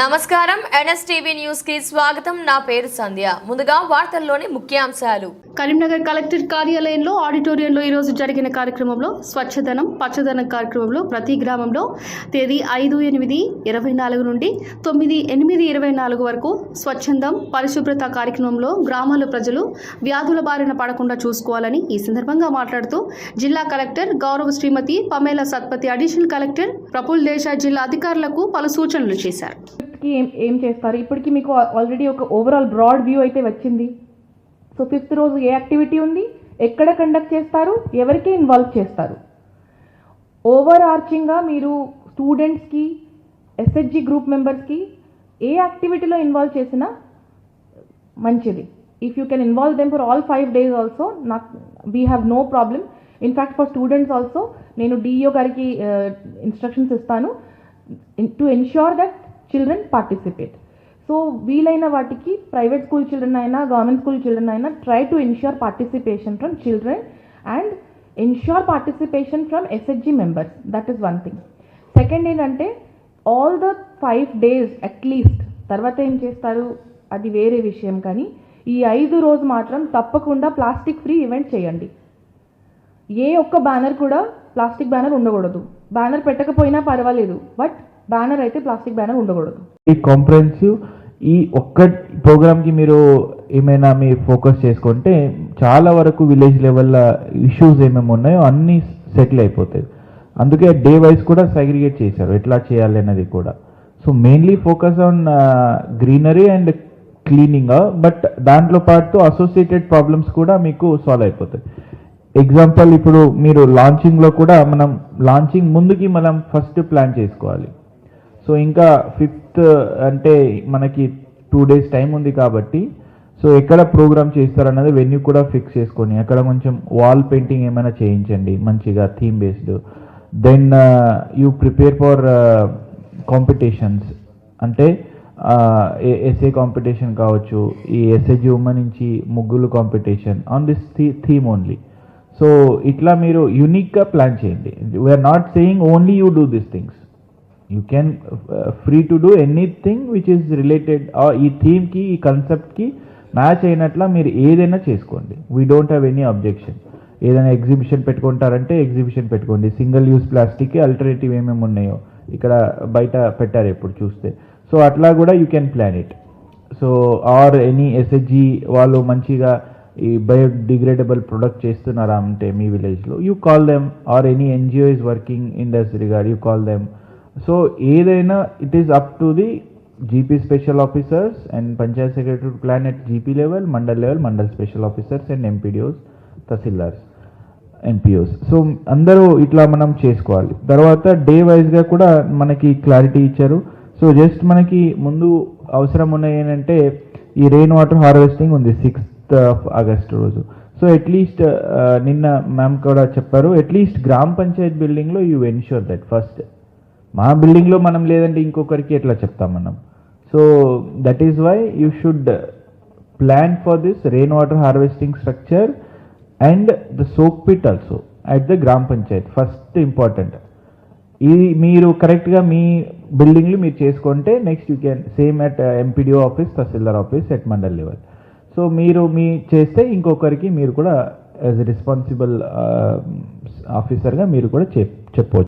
నమస్కారం. ఎన్ఎస్టీవీ న్యూస్కి స్వాగతం. నా పేరు సంధ్య. ముందుగా వార్తల్లోని ముఖ్యాంశాలు. కరీంనగర్ కలెక్టర్ కార్యాలయంలో ఆడిటోరియంలో ఈరోజు జరిగిన కార్యక్రమంలో స్వచ్ఛదనం పచ్చదనం కార్యక్రమంలో ప్రతి గ్రామంలో తేదీ ఐదు ఎనిమిది ఇరవై నాలుగు నుండి తొమ్మిది ఎనిమిది ఇరవై నాలుగు వరకు స్వచ్ఛందం పరిశుభ్రత కార్యక్రమంలో గ్రామాల ప్రజలు వ్యాధుల బారిన పడకుండా చూసుకోవాలని ఈ సందర్భంగా మాట్లాడుతూ జిల్లా కలెక్టర్ గౌరవ శ్రీమతి పమేల సత్పతి అడిషనల్ కలెక్టర్ ప్రఫుల్ దేశాయ్ జిల్లా అధికారులకు పలు సూచనలు చేశారు. కి ఏం ఏం చేస్తారు? ఇప్పటికి మీకు ఆల్రెడీ ఒక ఓవరాల్ బ్రాడ్ వ్యూ అయితే వచ్చింది. సో ఫిఫ్త్ రోజు ఏ యాక్టివిటీ ఉంది? ఎక్కడ కండక్ట్ చేస్తారు? ఎవరికి ఇన్వాల్వ్ చేస్తారు? ఓవర్ ఆర్చింగ్గా మీరు స్టూడెంట్స్కి ఎస్హెచ్జి గ్రూప్ మెంబర్స్కి ఏ యాక్టివిటీలో ఇన్వాల్వ్ చేసినా మంచిది. If you can involve them for all five days also నాకు we have no problem in fact for students also నేను డిఈఓ గారికి uh, ఇన్స్ట్రక్షన్స్ ఇస్తాను. To ensure that children participate so వీలైన వాటికి private school children అయినా government school children అయినా try to ensure participation from children and ensure participation from SHG members that is one thing second ఏంటంటే all the five days at least తర్వాత ఏం చేస్తారు? అది వేరే విషయం కానీ ఈ ఐదు రోజు మాత్రం తప్పకుండా ప్లాస్టిక్ ఫ్రీ ఈవెంట్ చేయండి. ఏ ఒక్క బ్యానర్ కూడా ప్లాస్టిక్ బ్యానర్ ఉండకూడదు. బ్యానర్ పెట్టకపోయినా పర్వాలేదు. బట్ బ్యానర్ అయితే ప్లాస్టిక్ బ్యానర్ ఉండకూడదు. ఈ కాంప్రహెన్సివ్ ఈ ఒక్క ప్రోగ్రామ్కి మీరు ఏమైనా మీ ఫోకస్ చేసుకుంటే చాలా వరకు విలేజ్ లెవెల్ ఇష్యూస్ ఏమేమి ఉన్నాయో అన్నీ సెటిల్ అయిపోతాయి. అందుకే డే వైజ్ కూడా సెగ్రిగేట్ చేశారు ఎట్లా చేయాలి అనేది కూడా. So mainly focus on greenery and cleaning but దాంట్లో పాటు అసోసియేటెడ్ ప్రాబ్లమ్స్ కూడా మీకు సాల్వ్ అయిపోతాయి. ఎగ్జాంపుల్ ఇప్పుడు మీరు లాంచింగ్లో కూడా మనం లాంచింగ్ ముందుకి మనం ఫస్ట్ ప్లాన్ చేసుకోవాలి. సో ఇంకా ఫిఫ్త్ అంటే మనకి టూ డేస్ టైం ఉంది కాబట్టి సో ఎక్కడ ప్రోగ్రామ్ చేస్తారన్నది వెన్యూ కూడా ఫిక్స్ చేసుకొని అక్కడ కొంచెం వాల్ పెయింటింగ్ ఏమైనా చేయించండి మంచిగా theme based. Then you prepare for competitions. అంటే ఎస్ఏ కాంపిటీషన్ కావచ్చు ఈ ఎస్ఏజి ఉమెన్ నుంచి ముగ్గులు competition on this theme only. So ఇట్లా మీరు యునిక్గా ప్లాన్ చేయండి. We're not saying only you do this things you can free to do anything which is related ఈ థీమ్కి ఈ కాన్సెప్ట్కి మ్యాచ్ అయినట్లా మీరు ఏదైనా చేసుకోండి. We don't have any objection ఏదైనా ఎగ్జిబిషన్ పెట్టుకుంటారంటే ఎగ్జిబిషన్ పెట్టుకోండి. సింగిల్ యూస్ ప్లాస్టిక్కి అల్టర్నేటివ్ ఏమేమి ఉన్నాయో ఇక్కడ బయట పెట్టారు ఎప్పుడు చూస్తే. సో అట్లా కూడా you can plan it so or any SHG వాళ్ళు మంచిగా ఈ బయోడిగ్రేడబుల్ ప్రొడక్ట్ చేస్తున్నారా అంటే మీ విలేజ్లో you call them or any NGO is working in this regard you call them so ఏదైనా it is up to the GP special officers and panchayat secretary plan at GP level mandal level mandal special officers and MPDOs tahsildars MPOs so అందరూ ఇట్లా మనం చేసుకోవాలి. తర్వాత day వైజ్గా కూడా మనకి clarity ఇచ్చారు. సో జస్ట్ మనకి ముందు అవసరం ఉన్నాయి ఏంటంటే ఈ రెయిన్ వాటర్ హార్వెస్టింగ్ ఉంది సిక్స్త్ ఆఫ్ ఆగస్ట్ రోజు. సో అట్లీస్ట్ uh, నిన్న మ్యామ్ కూడా చెప్పారు. అట్లీస్ట్ గ్రామ పంచాయత్ బిల్డింగ్లో యూ ఎన్ష్యూర్ దట్ ఫస్ట్ మా బిల్డింగ్లో మనం లేదంటే ఇంకొకరికి ఎట్లా చెప్తాం మనం? So that is why you should plan for this rain water harvesting structure and the soak pit also at the gram panchayat first important ఇది మీరు కరెక్ట్గా మీ బిల్డింగ్లు మీరు చేసుకుంటే next you can same at MPDO office tahsildar office at mandal level so మీరు మీ చేస్తే ఇంకొకరికి మీరు కూడా యాజ్ రెస్పాన్సిబుల్ ఆఫీసర్గా మీరు కూడా చెప్ చెప్పవచ్చు